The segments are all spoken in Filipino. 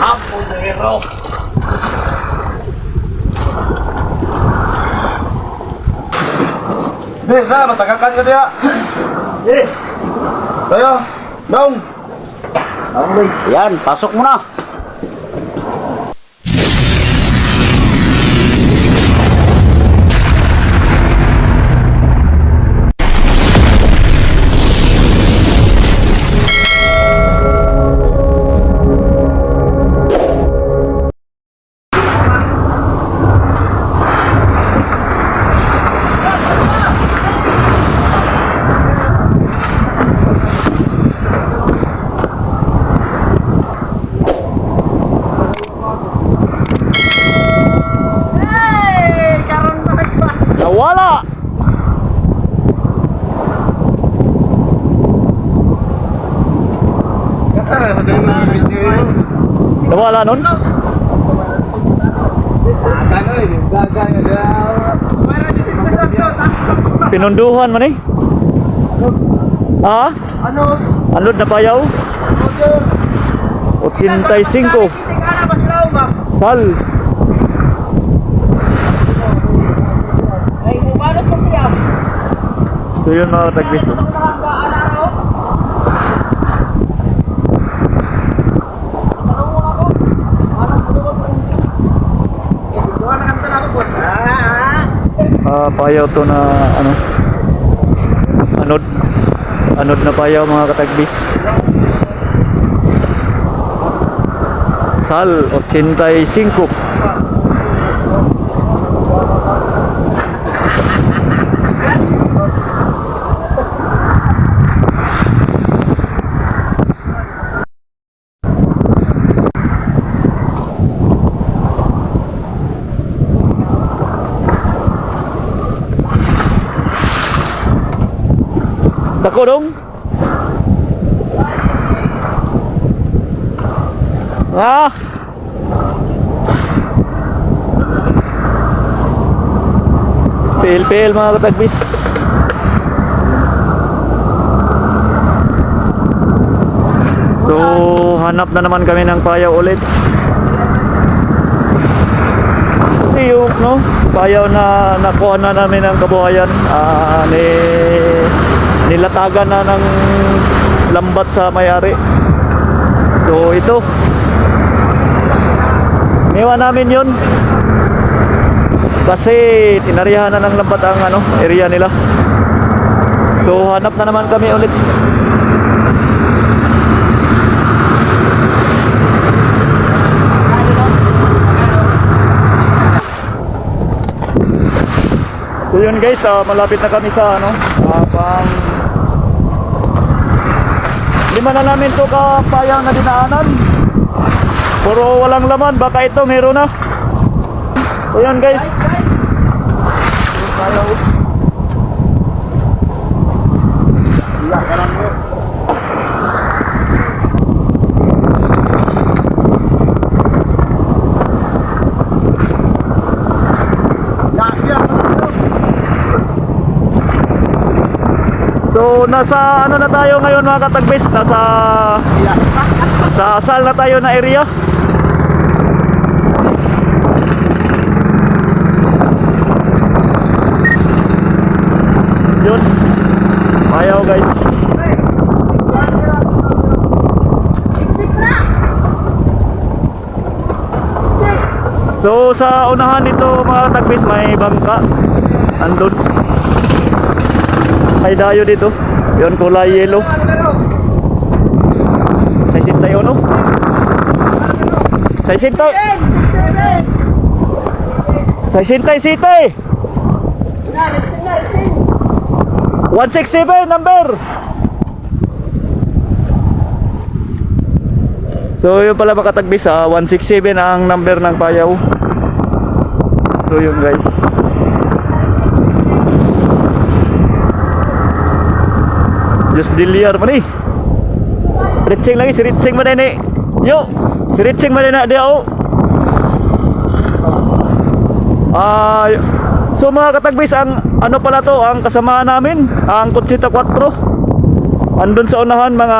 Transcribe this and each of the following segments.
Hampunero. Hindi, na, matagakan ka diya. Yes. Tayo, dong. Yan, pasok mo na. Nawala! Nawala nun? Pinunduhan man eh. Ha? Ano? Anod na payaw? 85. Sal. Ay, bumalos mo siya. So yun mga tagwis. oh. Nakanggaan araw. Sa mo ako. Anak ko doon. Buwan na kanta na ako po. Ah, payaw to na ano anod anod na payaw mga katagbis sal 85 Dako dong. Ah. Pil-pil mga katagbis. So, hanap na naman kami ng payaw ulit. Kasi yung no, payaw na nakuha na namin ng kabuhayan ah, ni nilatagan na ng lambat sa may-ari. So ito. Niwa namin 'yon. Kasi tinarihan na ng lambat ang ano, area nila. So hanap na naman kami ulit. So yun guys, ah, malapit na kami sa ano, ah, pang lima na namin to kapayang na dinaanan. Puro walang laman, baka ito meron na. So yun guys. Nasa ano na tayo ngayon mga katagbis, nasa sa asal na tayo na area. Yun. Payaw guys. So sa unahan nito mga tagbis may bangka. Andun. May dayo dito. Yun kulay yellow. Sa sintay uno. Sa sintay. Sa sintay sitay. 167 number. So yun pala makatagbis sa 167 ang number ng payaw. So yun guys. Just dilyar man eh. Ritsing lagi si Ritsing man ni. Yo, si Ritsing man na dia oh. Ah, so mga katagbis ang ano pala to, ang kasama namin, ang Kutsita 4. Andun sa unahan mga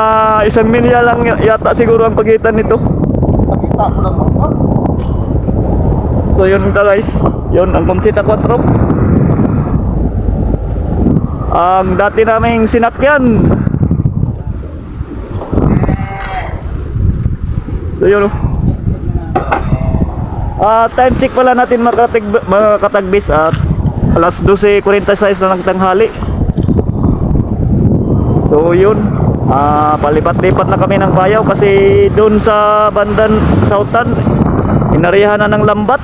isang milya lang yata siguro ang pagitan nito. Nakita mo lang. So yun ka guys, yun ang Conchita 4. Ang dati naming sinakyan. So yun. Ah, time check pala natin makatig makatagbis at alas 12.46 na ng tanghali. So yun, ah palipat-lipat na kami ng bayaw kasi doon sa bandan Sautan, inarihan na ng lambat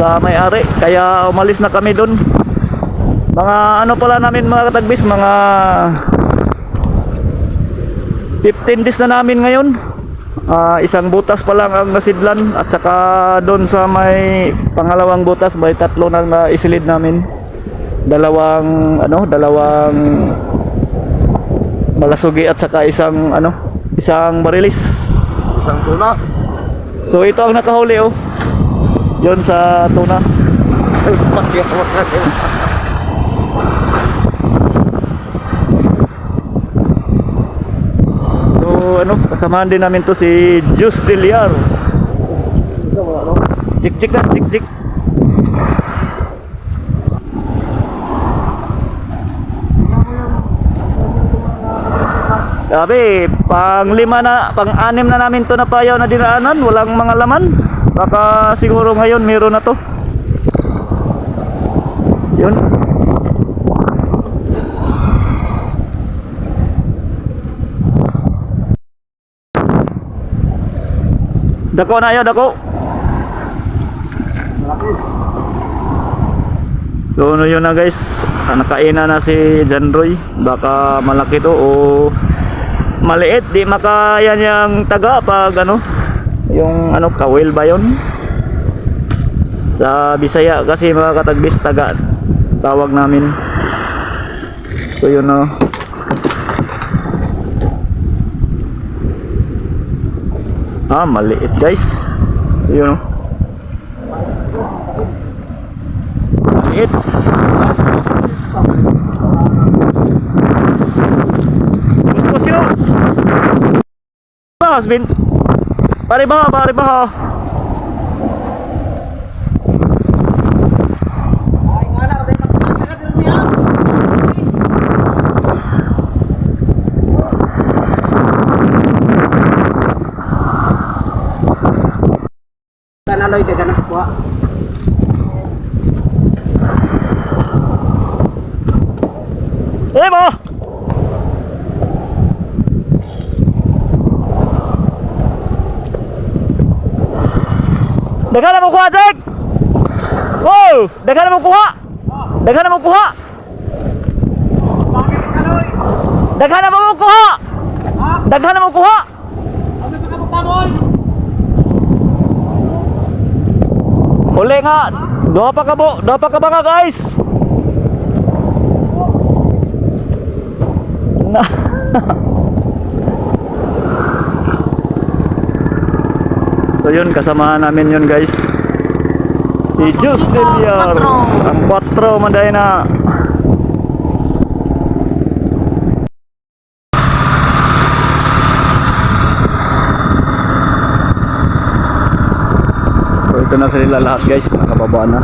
sa may-ari. Kaya umalis na kami doon. Mga ano pala namin mga katagbis, mga 15 days na namin ngayon. Ah, isang butas pa lang ang nasidlan at saka doon sa may pangalawang butas may tatlo na naisilid namin. Dalawang ano, dalawang malasugi at saka isang ano, isang barilis. Isang tuna. So ito ang nakahuli oh. Yon sa tuna. Ay, pakyaw na rin. So ano, kasamahan din namin to si Juice Deliar. Chik chik na, chik chik. Sabi, pang lima na, pang anim na namin to na payaw na dinaanan, walang mga laman. Baka siguro ngayon meron na to. Yun. Dako na yun, dako. So ano yun na guys, nakainan na si John Roy. Baka malaki to o maliit, di makaya niyang taga pag ano, yung ano, kawil ba yun? Sa Bisaya kasi mga katagbis taga tawag namin. So yun oh. Ah, maliit guys. Yun oh. Maliit. Gusto siya. Mas bin. Pare ba, pare ba. Ay, nga na, tayo magkakaroon ka niya. Tanaloy, di ka nakuha. Eh mo. Daghan na mo kuha, Jack! Wow! Daghan na mo kuha! Daghan na mo kuha! Daghan na mo kuha! Daghan na mo kuha! Ano ba kapagtangoy? Uli nga! Doha pa ka bo! Doha pa ka ba nga, guys? Na. so yun, kasamahan namin yun guys. Si Jus Deliar. Ang 4 manday na. Ito na sila lahat guys, nakababa na.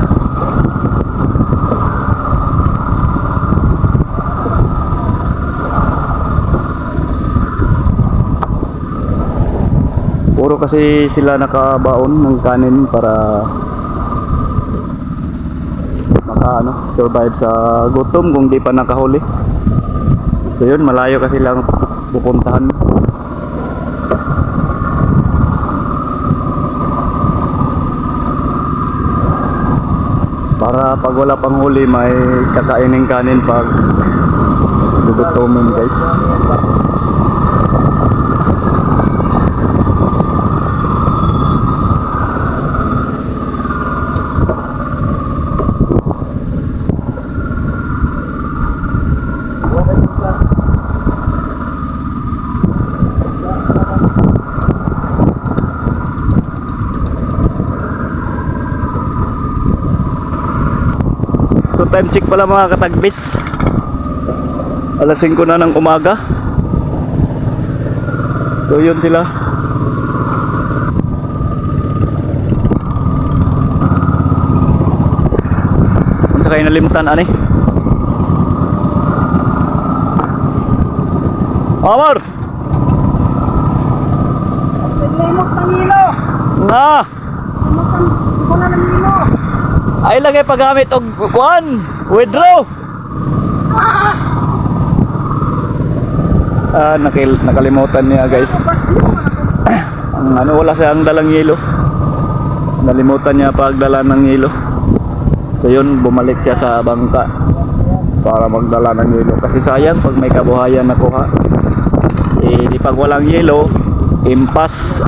Puro kasi sila nakabaon ng kanin para maka ano, survive sa gutom kung di pa nakahuli. So yun, malayo kasi lang pupuntahan. Para pag wala pang huli may kakainin kanin pag gugutomin guys. Time check pala mga katagbis. Alas 5 na ng umaga. So yun sila. Sa kayo nalimtan ani. Amor! Paglimok ng ilo! Na! Limok ng ilo! Ay lagay paggamit og kuan, withdraw. Ah, nakil nakalimutan niya guys. Ang ano wala siyang dalang yelo. Nalimutan niya pagdala ng yelo. So yun, bumalik siya sa bangka para magdala ng yelo. Kasi sayang pag may kabuhayan nakuha. Eh, di pag walang yelo, impas.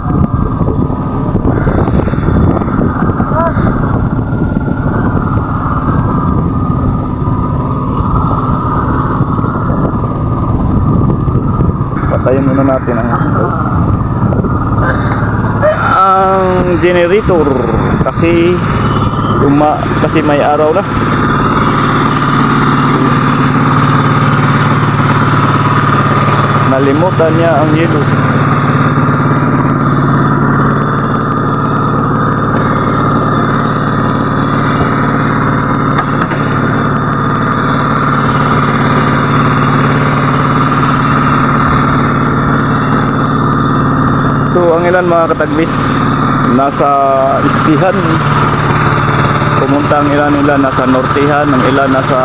Muna natin ang ang generator kasi uma kasi may araw na. Nalimutan niya ang yelo Ilan mga katagbis nasa istihan pumunta ang ilan nila nasa nortihan ang ilan nasa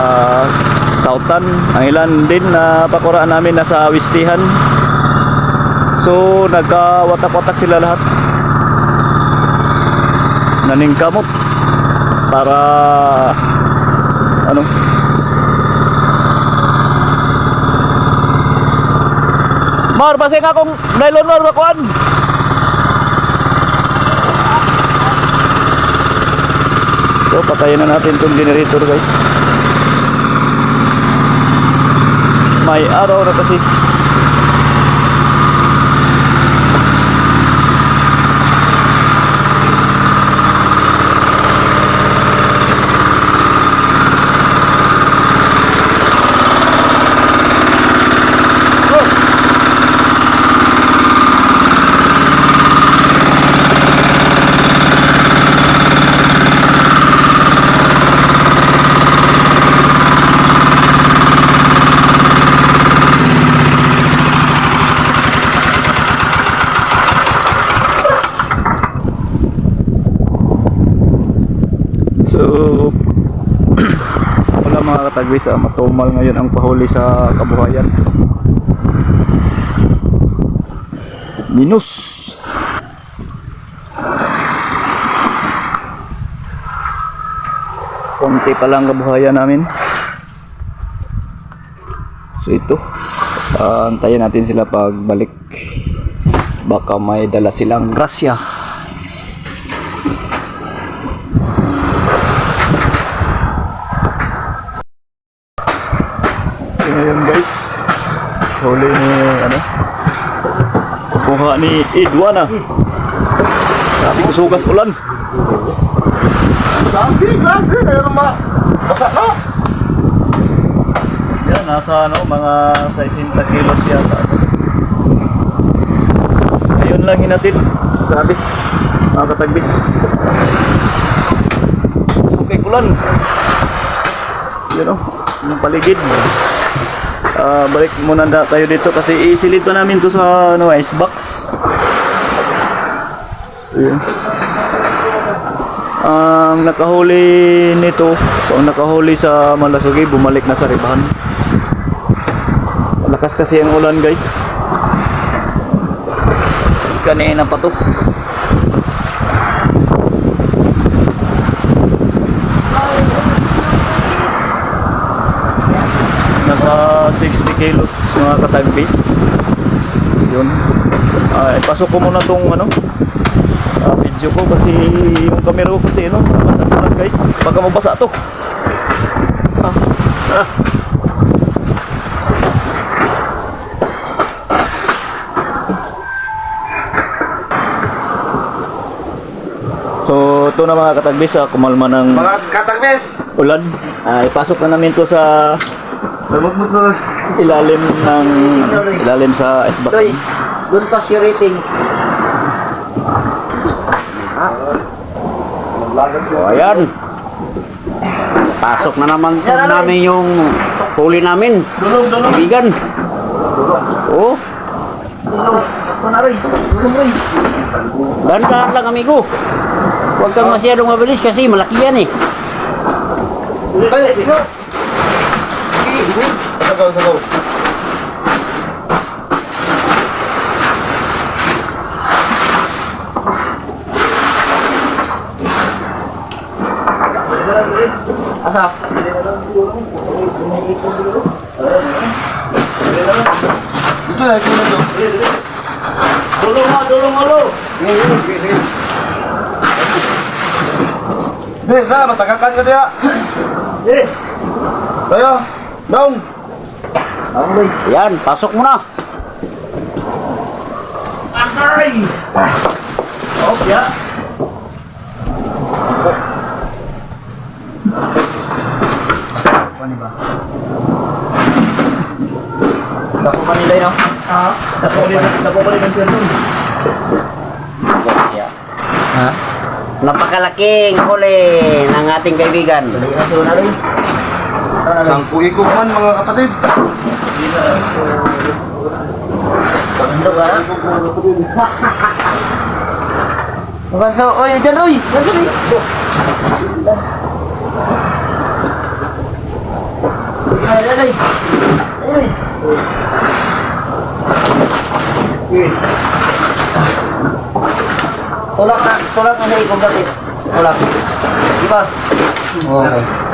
southan ang ilan din na pakuraan namin nasa wistihan so nagkawatak-watak sila lahat. Naningkamot para ano? Mar, basing akong nylon mar bakuan. So patayin na natin itong generator guys. May araw na kasi. So wala mga katagwis ah, matumal ngayon ang pahuli sa kabuhayan. Minus. Konti pa lang kabuhayan namin. So ito, ah, antayin natin sila pagbalik. Baka may dala silang grasya. So, ngayon guys, huli ni ano, kukuha ni Idwana. Sabi ko sugas ulan. Grabe, grabe. Kaya naman. Basa na. Yan, nasa ano, mga 60 kilos yata. Ayun lang hinatid. Grabe. Mga katagbis. Okay, ulan. Yun o, yung paligid. Ah, balik muna na tayo dito kasi isilid pa namin to sa ano, ice box. Ayun. Ang nakahuli nito, ang nakahuli sa Malasugi, bumalik na sa Ribahan. Lakas kasi ang ulan guys. Kanina pa to. Nasa 60 kilos mga katagbis. Yun. Ah, ipasok ko muna tong ano, ah, video ko kasi yung camera ko kasi ano, nabasa ko lang guys. Baka mabasa to. Ah. Ah. So, ito na mga katagbis, ah, kumalma ng Mga katagbes. ulan. Ah, ipasok na namin to sa To. ilalim ng ilalim sa isbak. Doy, doon pa si rating. So, ayan. Pasok na naman po namin yung huli namin. Dulong, dulong. Kaibigan. Oo. Dahan-dahan lang amigo. Huwag kang masyadong mabilis kasi malaki yan eh. Ay, ikaw. Sagaw, sagaw. Asa? Ito na, ito na ito. Dulong nga, dulong nga lo. Hindi, na, matagakan ka diya. Eh, Tayo, down. Kunaroy. Yan, pasok mo na. aray. Oh, ya. Dako pa nila yun. Ah, nakuha nakuha ng sentong. Ha? Napakalaking huli ng ating kaibigan. Dali na si Kunaroy. Sangku ikot man mga kapatid. Ando ba? Ganso, oy, dyan, oy! Ganso, oy! Ay, ay, ay! Ay! Tulak na, tulak na sa ikong dati. Tulak. Di ba? Okay.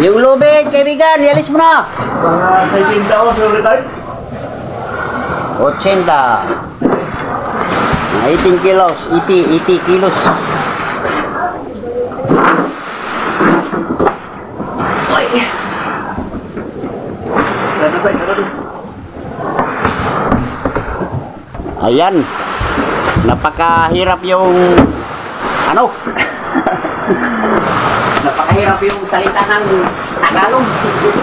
Yung lubid, kaibigan, yalis mo na. Mga 16 taon, sorry tayo. 80. Na 18 kilos, 80, 80 kilos. Na Ayan. Napakahirap yung ano? Napakahirap yung salita ng Tagalog.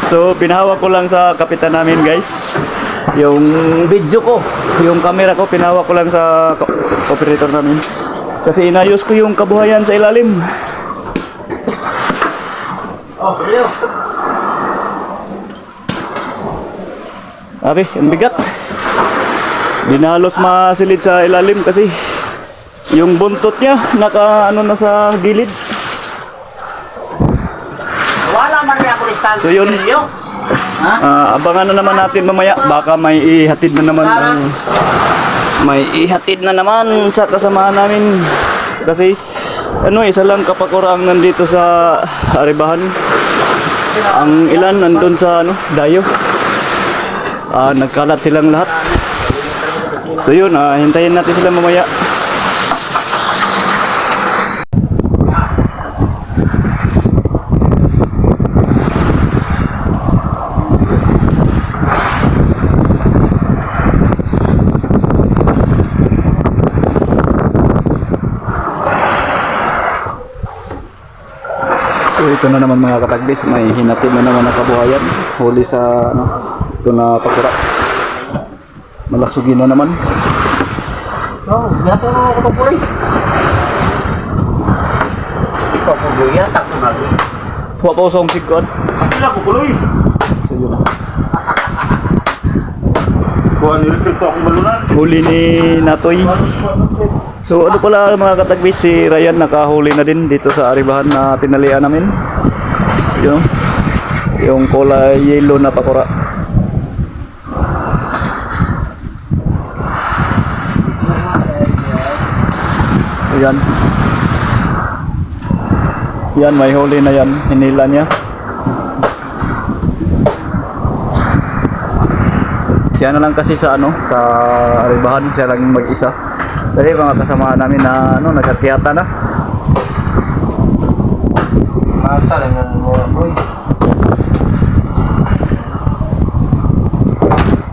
So, pinahawak ko lang sa kapitan namin, guys. Yung video ko, yung camera ko, pinahawak ko lang sa operator namin. Kasi inayos ko yung kabuhayan sa ilalim. Oh, Abi, ang bigat. Di na halos masilid sa ilalim kasi yung buntot niya naka ano na sa gilid. Wala man rin ako listahan. So, yun. Ah, abangan na naman natin mamaya. Baka may ihatid na naman ang may ihatid na naman sa kasamahan namin. Kasi ano isa lang kapakura ang nandito sa Aribahan. Ang ilan nandun sa ano, Dayo. Ah, nagkalat silang lahat. So yun, ah, hintayin natin sila mamaya. Ito na naman mga katagbis, may hinatid na naman ang kabuhayan. Huli sa ano, ito na pakura. Malasugin na naman. Oh, gato na ako Kunaroy. Ikaw po yata ko na. Huwag ko sa sigkod. Sila ko kuloy. So yun. Kuha nirepeto akong balunan. Huli ni Natoy. So ano pala mga katagbis, si Ryan nakahuli na din dito sa Aribahan na tinalian namin. Yun. Yung kulay yellow na pakura. Ayan. Yan, may huli na yan. Hinila niya. Siya na lang kasi sa ano, sa Aribahan, siya lang mag-isa. Dahil mga kasama namin na ano, nagkatiyata na. Mata lang ang mga boy.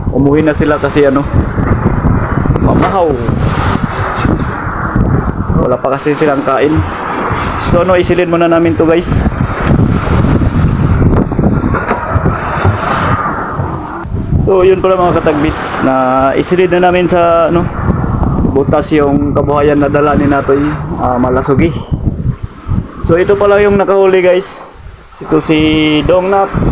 Umuwi na sila kasi ano, mamahaw. Wala pa kasi silang kain. So ano, isilin muna namin to guys. So yun pala mga katagbis na isilid na namin sa ano butas yung kabuhayan na dala ni Natoy ah, Malasugi. So ito pala yung nakahuli guys. Ito si Dong Nuts.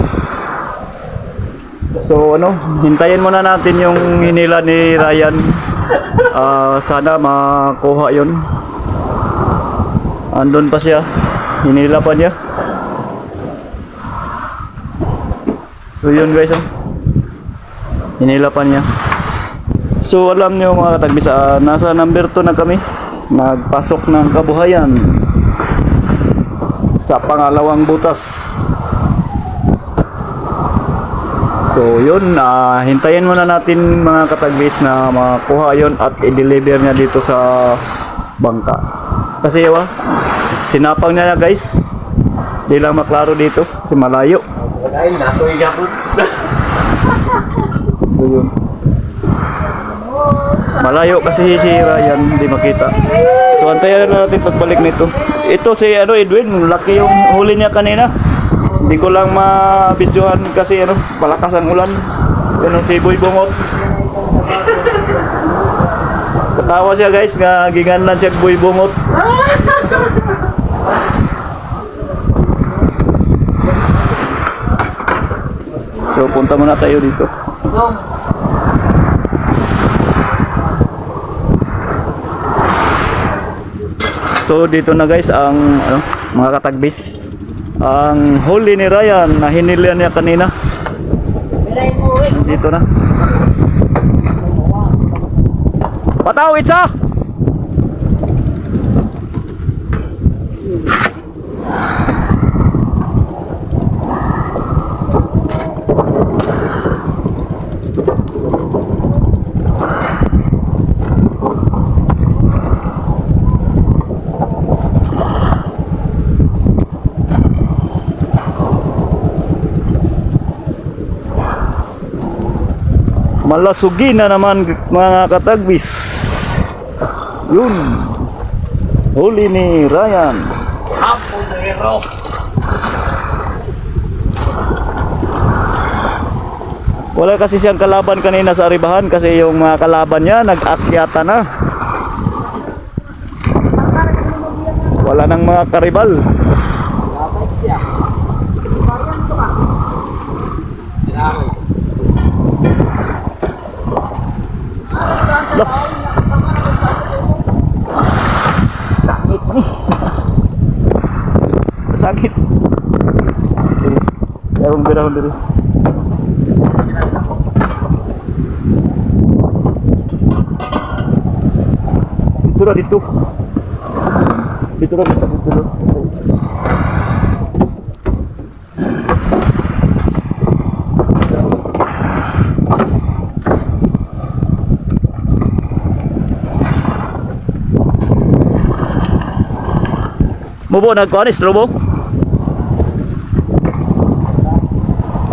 So ano, hintayin muna natin yung hinila ni Ryan. Ah, sana makuha yun. Andun pa siya. Hinila pa niya. So yun guys. Oh. Hinila pa niya. So alam niyo mga katagbis, nasa number 2 na kami. Nagpasok ng kabuhayan sa pangalawang butas. So yun, ah, hintayin muna natin mga katagbis na makuha yon at i-deliver niya dito sa bangka. Kasi yawa, sinapang niya guys. Di lang maklaro dito, kasi malayo. Ay, natoy. So yun. Malayo kasi si Ryan, hindi makita. So antayan na natin pagbalik nito. Ito si ano Edwin, laki yung huli niya kanina. Hindi ko lang ma-videohan kasi ano, palakas ang ulan. Ano si Boy Bungot. Katawa siya guys, nga ginganlan siya Boy Bungot. So punta muna tayo dito. So dito na guys ang ano, mga katagbis. Ang huli ni Ryan na hinilihan niya kanina. Dito na. Pataw, itsa! Malasugi na naman mga katagbis. Yun. Huli ni Ryan. Wala kasi siyang kalaban kanina sa Aribahan kasi yung mga kalaban niya nag-akyata na. Wala nang mga karibal. Ya, umbira diri. Dito na dito. Dito na dito. Dito na. Mubo nagkuhan is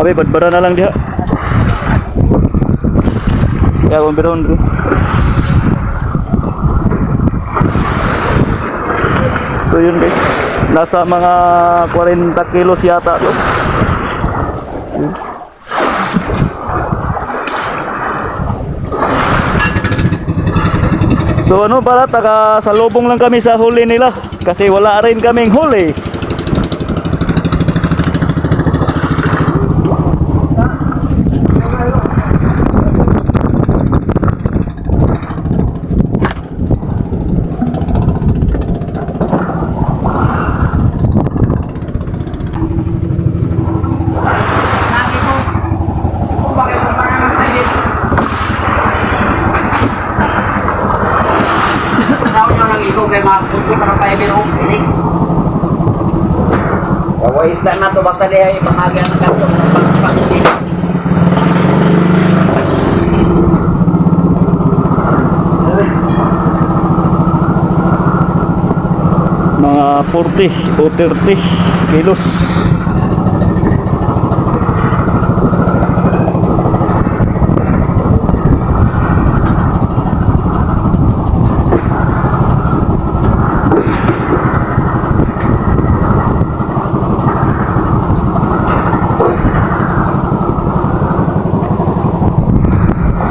Abi badbara na lang diha. Ya kung bidon dito. So yun guys. Nasa mga 40 kilos yata to. So ano pala, taga sa lubong lang kami sa huli nila kasi wala rin kaming huli. Tao nyo nang ikaw kay mga puto para pa ibig ako. Kawa isda na to basta diya ipamagyan ng kanto. Mga 40 o 30 kilos.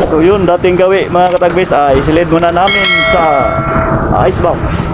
So yun, dating gawi mga katagbis ay isilid muna namin sa ice box.